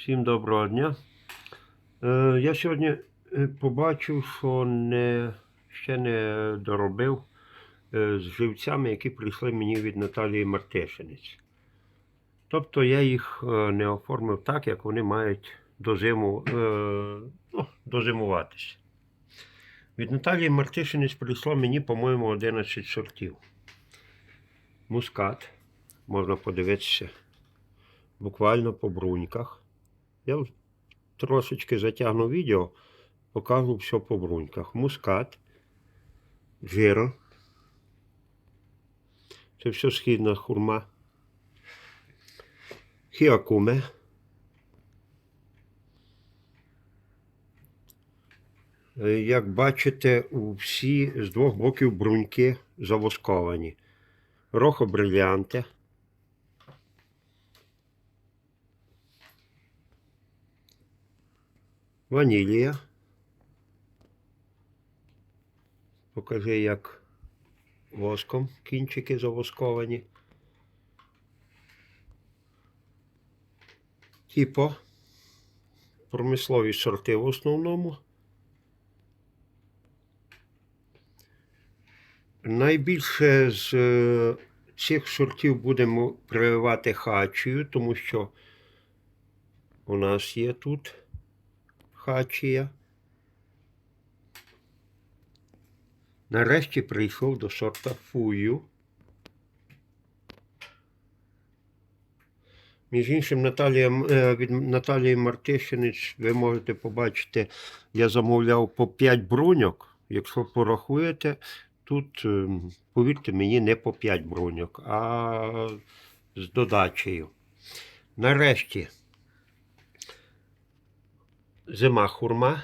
Всім доброго дня. Е, я сьогодні е, побачив, що не, ще не доробив е, з живцями, які прийшли мені від Наталії Мартишинець. Тобто я їх е, не оформив так, як вони мають дозиму, е, ну, дозимуватися. Від Наталії Мартишинець прийшло мені, по-моєму, 11 сортів. Мускат. Можна подивитися буквально по бруньках. Я трошечки затягну відео, покажу все по бруньках. Мускат, джиро. Це все східна хурма. Хіакуме. Е, Як бачите, всі з двох боків бруньки завосковані. Рохо брилянте. Ванілія. Покажи, як воском кінчики завосковані. Тіпо. Промислові сорти в основному. Найбільше з е, цих сортів будемо прививати хачію, тому що у нас є тут хачія. Нарешті прийшов до сорта фую. Між іншим, Наталія, е, від Наталії Мартишинець ви можете побачити, я замовляв по 5 бруньок. Якщо порахуєте, тут, е, повірте мені, не по 5 бруньок, а з додачею. Нарешті зима хурма.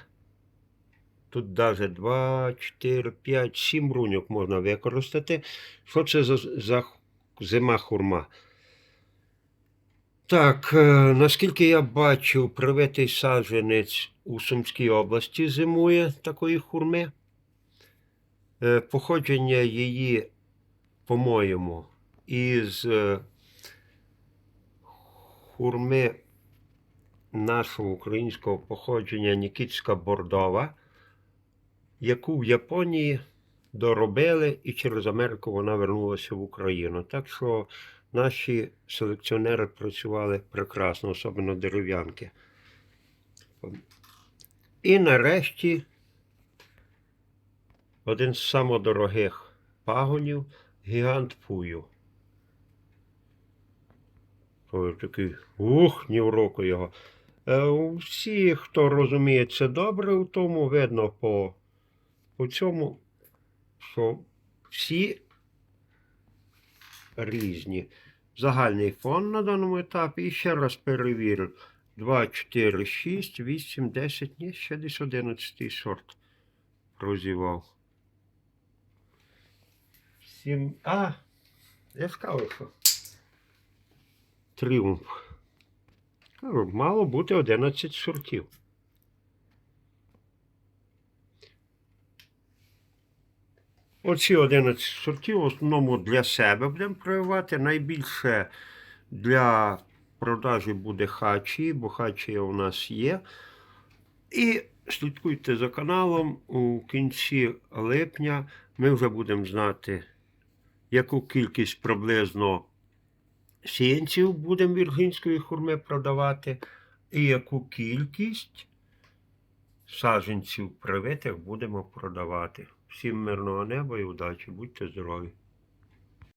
Тут навіть 2, 4, 5, 7 бруньок можна використати. Що це за, за зима хурма? Так, е, наскільки я бачу, привитий саджанець у Сумській області зимує такої хурми. Е, Походження її, по-моєму, із е, хурми нашого українського походження Нікітська Бордова, яку в Японії доробили і через Америку вона вернулася в Україну. Так що наші селекціонери працювали прекрасно, особливо дерев'янки. І нарешті один з самодорогих пагонів гігант Пую. Такий, ух, ні в року його. Е, Всі, хто розуміє це добре, у тому видно по, по цьому, що всі різні. Загальний фон на даному етапі. І ще раз перевірю. 2, 4, 6, 8, 10, ні, ще десь 11 сорт прозівав. Сім. А, я сказав, що. Тріумф. Мало бути 11 сортів. Оці 11 сортів в основному для себе будемо прививати. Найбільше для продажі буде хачі, бо хачія у нас є. І слідкуйте за каналом. У кінці липня ми вже будемо знати, яку кількість приблизно сіянців будемо віргінської хурми продавати, і яку кількість саженців привитих будемо продавати. Всім мирного неба і удачі, будьте здорові!